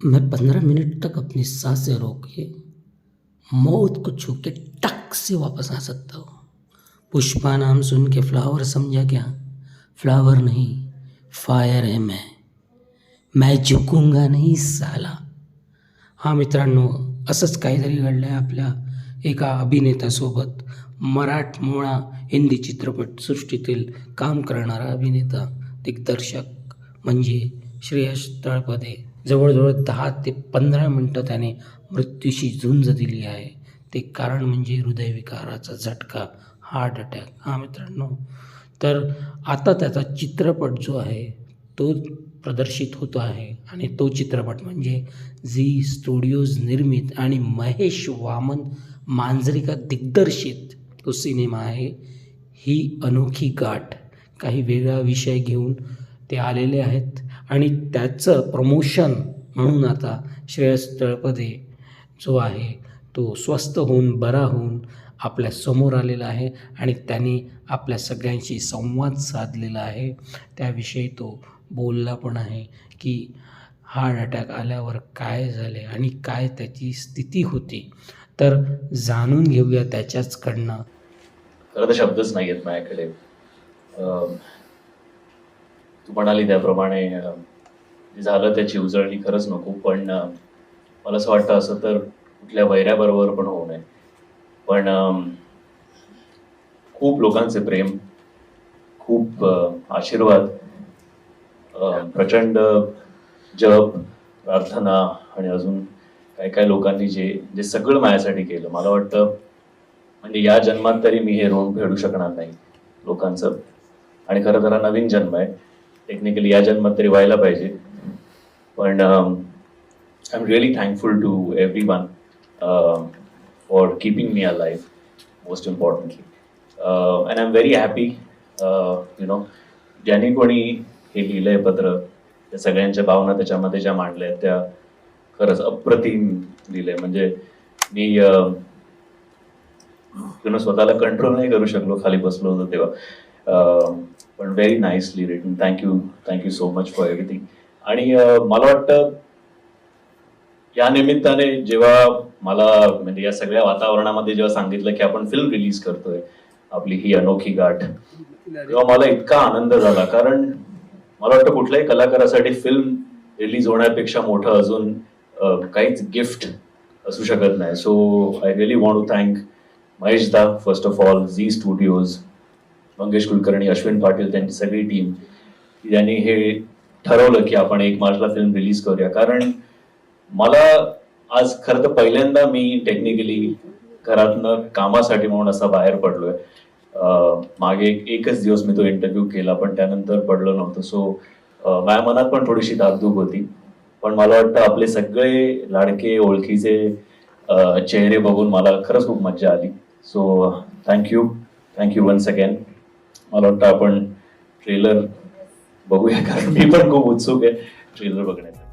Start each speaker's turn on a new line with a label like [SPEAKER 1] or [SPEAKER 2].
[SPEAKER 1] मैं पंद्रह मिनट तक अपनी सांसें रोके मौत को छू के टक से वापस आ सकता हूँ। पुष्पा नाम सुन के फ्लावर समझा क्या फ्लावर नहीं फायर है मैं। मैं झुकूंगा नाही साला। हा मित्रांनो असंच काहीतरी घडलं आहे आपल्या एका अभिनेत्यासोबत मराठमोळा हिंदी चित्रपटसृष्टीतील काम करणारा अभिनेता दिग्दर्शक म्हणजे श्रेयस तळपदे. जवळजवळ दहा ते पंधरा मिनटं त्याने मृत्यूशी झुंज दिली आहे. ते कारण म्हणजे हृदयविकाराचा झटका हार्ट अटॅक. हा मित्रांनो तर आता त्याचा चित्रपट जो आहे तो प्रदर्शित होतो आहे आणि तो चित्रपट म्हणजे झी स्टुडिओज निर्मित आणि महेश वामन मांजरिका दिग्दर्शित तो सिनेमा आहे. ही अनोखी गाठ. काही वेगळा विषय घेऊन ते आलेले आहेत. आणि त्याचं प्रमोशन म्हणून आता श्रेयस तळपदे जो आहे तो स्वस्त होऊन बरा होऊन आपल्यासमोर आलेला आहे आणि त्यांनी आपल्या सगळ्यांशी संवाद साधलेला आहे. त्याविषयी तो बोलला पण आहे की हार्ट अटॅक आल्यावर काय झाले आणि काय त्याची स्थिती होती. तर जाणून घेऊया त्याच्याचकडनं.
[SPEAKER 2] खरं तर शब्दच नाही आहेत माझ्याकडे. तू म्हणाली त्याप्रमाणे जे झालं त्याची उजळणी खरंच नको पण मला असं वाटतं असं तर कुठल्या वैऱ्याबरोबर पण होऊ नये. पण खूप लोकांचे प्रेम खूप आशीर्वाद प्रचंड जप प्रार्थना आणि अजून काय काय लोकांनी जे जे सगळं माझ्यासाठी केलं. मला वाटतं म्हणजे या जन्मात तरी मी हे ऋण फेडू शकणार नाही लोकांचं. आणि खरं तर नवीन जन्म आहे. टेक्निकली या जन्मात तरी व्हायला पाहिजे. पण I am really thankful to everyone for keeping me a life most importantly and I am very happy you know ज्यांनी कोणी हे लिहिलंय पत्र त्या सगळ्यांच्या भावना त्याच्यामध्ये ज्या मांडल्या आहेत त्या खरंच अप्रतिम लिहिलंय. म्हणजे मी स्वतःला कंट्रोल नाही करू शकलो खाली बसलो होतो तेव्हा. Um, पण very nicely written thank you thank you so much for everything आणि uh, मला वाटतं या निमित्ताने जेव्हा मला म्हणजे या सगळ्या वातावरणामध्ये जेव्हा सांगितलं की आपण फिल्म रिलीज करतोय आपली ही अनोखी गाठ तेव्हा मला इतका आनंद झाला. कारण मला वाटतं कुठल्याही कलाकारासाठी फिल्म रिलीज होण्यापेक्षा मोठं अजून काहीच गिफ्ट असू शकत नाही. So I really want to thank Mahesh da first of all Zee studios Mangesh Kulkarni Ashwin Patil त्यांची सगळी टीम यांनी हे ठरवलं की आपण एक मार्चला फिल्म रिलीज करूया. कारण मला आज खरं तर पहिल्यांदा मी टेक्निकली घरातनं कामासाठी म्हणून असा बाहेर पडलोय. मागे एक- एकच दिवस मी तो इंटरव्ह्यू केला पण त्यानंतर पडलो नव्हतं. सो माझ्या मनात पण थोडीशी धाकधूक होती. पण मला वाटतं आपले सगळे लाडके ओळखीचे चेहरे बघून मला खरंच खूप मजा आली. So thank you thank you once again मला वाटतं आपण ट्रेलर बघूया कारण मी पण खूप उत्सुक आहे ट्रेलर बघण्याचा